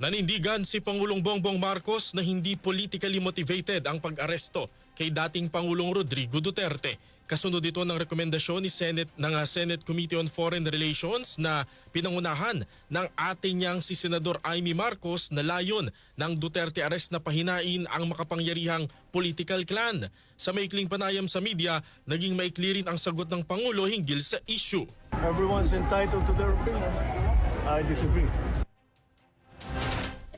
Nanindigan si Pangulong Bongbong Marcos na hindi politically motivated ang pag-aresto kay dating Pangulong Rodrigo Duterte. Kasunod ito ng rekomendasyon ni Senate ng ah, Senate Committee on Foreign Relations na pinangunahan ng ating niyang si Senador Amy Marcos na layon ng Duterte arrest na pahinain ang makapangyarihang political clan. Sa maikling panayam sa media, naging maikli rin ang sagot ng Pangulo hinggil sa issue. Everyone's entitled to their opinion. I disagree.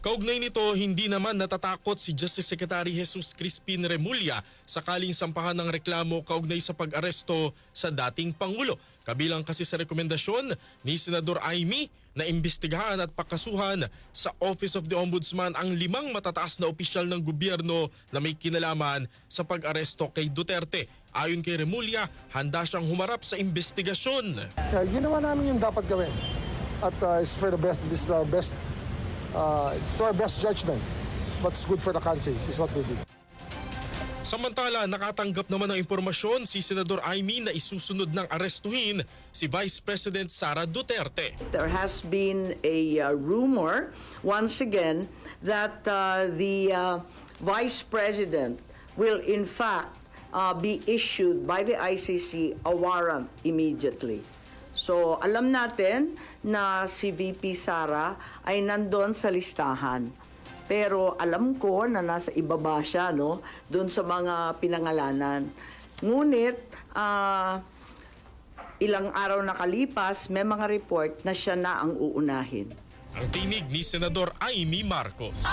Kaugnay nito, hindi naman natatakot si Justice Secretary Jesus Crispin Remulla sakaling sampahan ng reklamo kaugnay sa pag-aresto sa dating Pangulo. Kabilang kasi sa rekomendasyon ni Senador Aimee na imbestigahan at pakasuhan sa Office of the Ombudsman ang limang matataas na opisyal ng gobyerno na may kinalaman sa pag-aresto kay Duterte. Ayon kay Remulla, handa siyang humarap sa investigasyon. Uh, ginawa namin yung dapat gawin. At uh, it's for the best, this is the best, uh, to our best judgment. What's good for the country is what we did. Samantala, nakatanggap naman ng impormasyon si Senador Aimee na isusunod ng arestuhin si Vice President Sara Duterte. There has been a uh, rumor, once again, that uh, the uh, Vice President will in fact uh, be issued by the ICC a warrant immediately. So, alam natin na si VP Sara ay nandun sa listahan. Pero alam ko na nasa ibaba siya, no? Doon sa mga pinangalanan. Ngunit, ah, ilang araw nakalipas, may mga report na siya na ang uunahin. Ang tinig ni Senador Amy Marcos.